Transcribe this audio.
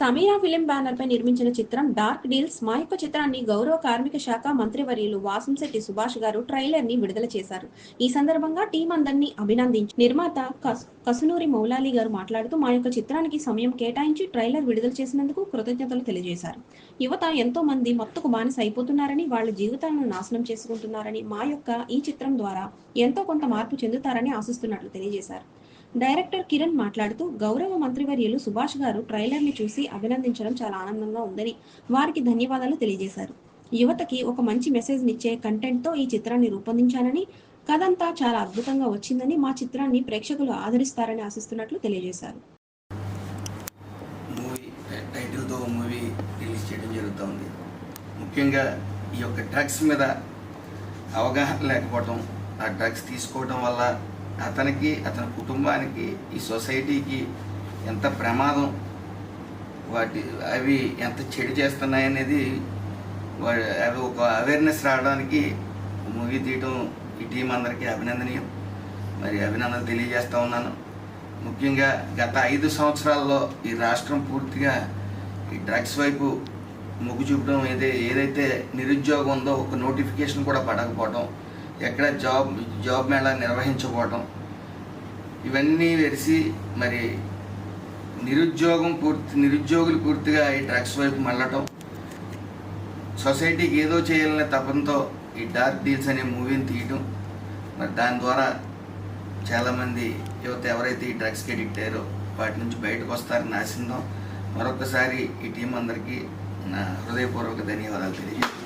Sameera film banner పై నిర్మించిన చిత్రం dark deals. మా యొక్క చిత్రాన్ని గౌరవ కార్మిక శాఖ మంత్రివర్యులు వాసంశెట్టి సుభాష్ గారు ట్రైలర్ని విడుదల చేశారు. ఈ సందర్భంగా టీం అందరినీ అభినందించి నిర్మాత కసునూరి మౌలాలి గారు మాట్లాడుతూ మా యొక్క చిత్రానికి సమయం కేటాయించి ట్రైలర్ విడుదల చేసినందుకు కృతజ్ఞతలు తెలియజేశారు. యువత ఎంతో మంది మత్తుకు బానిస అయిపోతున్నారని వాళ్ళ జీవితాలను నాశనం చేసుకుంటున్నారని మా యొక్క ఈ చిత్రం ద్వారా ఎంతో కొంత మార్పు చెందుతారని ఆశిస్తున్నట్లు తెలియజేశారు. డైరెక్టర్ కిరణ్ మాట్లాడుతూ గౌరవ మంత్రివర్యులు సుభాష్ గారు ట్రైలర్ని చూసి అభినందించడం చాలా ఆనందంగా ఉందని వారికి ధన్యవాదాలు తెలియజేశారు. యువతకి ఒక మంచి మెసేజ్ నిచ్చే కంటెంట్తో ఈ చిత్రాన్ని రూపొందించానని కథంతా చాలా అద్భుతంగా వచ్చిందని మా చిత్రాన్ని ప్రేక్షకులు ఆదరిస్తారని ఆశిస్తున్నట్లు తెలియజేశారు. మూవీ టైటిల్తో మూవీ రిలీజ్ చేయడం జరుగుతుంది. ముఖ్యంగా ఈ యొక్క డ్రగ్స్ మీద అవగాహన లేకపోవడం ఆ డ్రగ్స్ తీసుకోవడం వల్ల అతనికి అతని కుటుంబానికి ఈ సొసైటీకి ఎంత ప్రమాదం వాటి అవి ఎంత చెడు చేస్తున్నాయనేది వా- అవి ఒక అవేర్నెస్ రావడానికి మూవీ తీయటం ఈ టీం అందరికీ అభినందనీయం. మరి అభినందన తెలియజేస్తూ ఉన్నాను. ముఖ్యంగా గత ఐదు సంవత్సరాల్లో ఈ రాష్ట్రం పూర్తిగా ఈ డ్రగ్స్ వైపు మొగ్గు చూపడం ఏదే ఏదైతే నిరుద్యోగం ఉందో ఒక నోటిఫికేషన్ కూడా పడకపోవడం ఎక్కడ జాబ్ జాబ్ మేళా నిర్వహించకపోవటం ఇవన్నీ వెరిసి మరి నిరుద్యోగం పూర్తి నిరుద్యోగులు పూర్తిగా ఈ డ్రగ్స్ వైపు మళ్ళటం. సొసైటీకి ఏదో చేయాలనే తపంతో ఈ డార్క్ డీల్స్ అనే మూవీని తీయటం. మరి దాని ద్వారా చాలామంది యువత ఎవరైతే ఈ డ్రగ్స్కి అడిక్ట్ అయ్యారో వాటి నుంచి బయటకు వస్తారని ఆశిందాం. మరొకసారి ఈ టీం అందరికీ నా హృదయపూర్వక ధన్యవాదాలు తెలియజేస్తాను